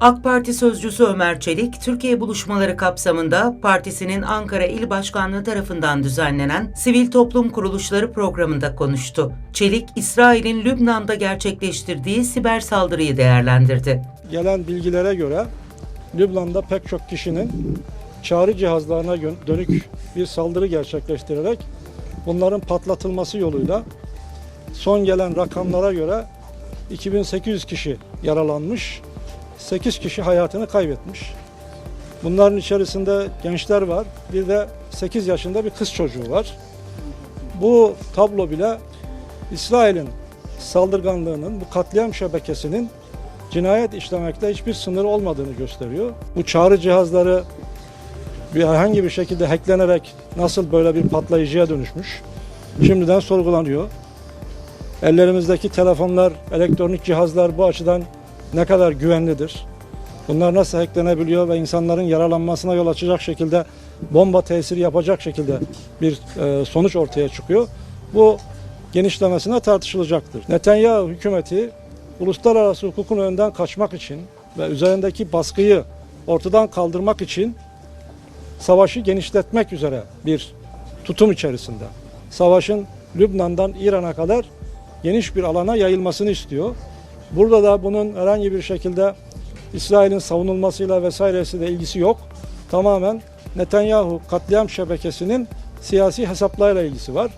AK Parti sözcüsü Ömer Çelik, Türkiye buluşmaları kapsamında partisinin Ankara İl Başkanlığı tarafından düzenlenen Sivil Toplum Kuruluşları programında konuştu. Çelik, İsrail'in Lübnan'da gerçekleştirdiği siber saldırıyı değerlendirdi. Gelen bilgilere göre Lübnan'da pek çok kişinin çağrı cihazlarına dönük bir saldırı gerçekleştirerek bunların patlatılması yoluyla son gelen rakamlara göre 2800 kişi yaralanmış, 8 kişi hayatını kaybetmiş. Bunların içerisinde gençler var, bir de 8 yaşında bir kız çocuğu var. Bu tablo bile İsrail'in saldırganlığının, bu katliam şebekesinin cinayet işlemekte hiçbir sınır olmadığını gösteriyor. Bu çağrı cihazları bir herhangi bir şekilde hacklenerek nasıl böyle bir patlayıcıya dönüşmüş? Şimdiden sorgulanıyor. Ellerimizdeki telefonlar, elektronik cihazlar bu açıdan ne kadar güvenlidir? Bunlar nasıl hacklenebiliyor ve insanların yaralanmasına yol açacak şekilde bomba tesiri yapacak şekilde bir e, sonuç ortaya çıkıyor. Bu genişlemesine tartışılacaktır. Netanyahu hükümeti uluslararası hukukun önünden kaçmak için ve üzerindeki baskıyı ortadan kaldırmak için savaşı genişletmek üzere bir tutum içerisinde. Savaşın Lübnan'dan İran'a kadar geniş bir alana yayılmasını istiyor. Burada da bunun herhangi bir şekilde İsrail'in savunulmasıyla vesairesiyle ilgisi yok. Tamamen Netanyahu katliam şebekesinin siyasi hesaplarla ilgisi var.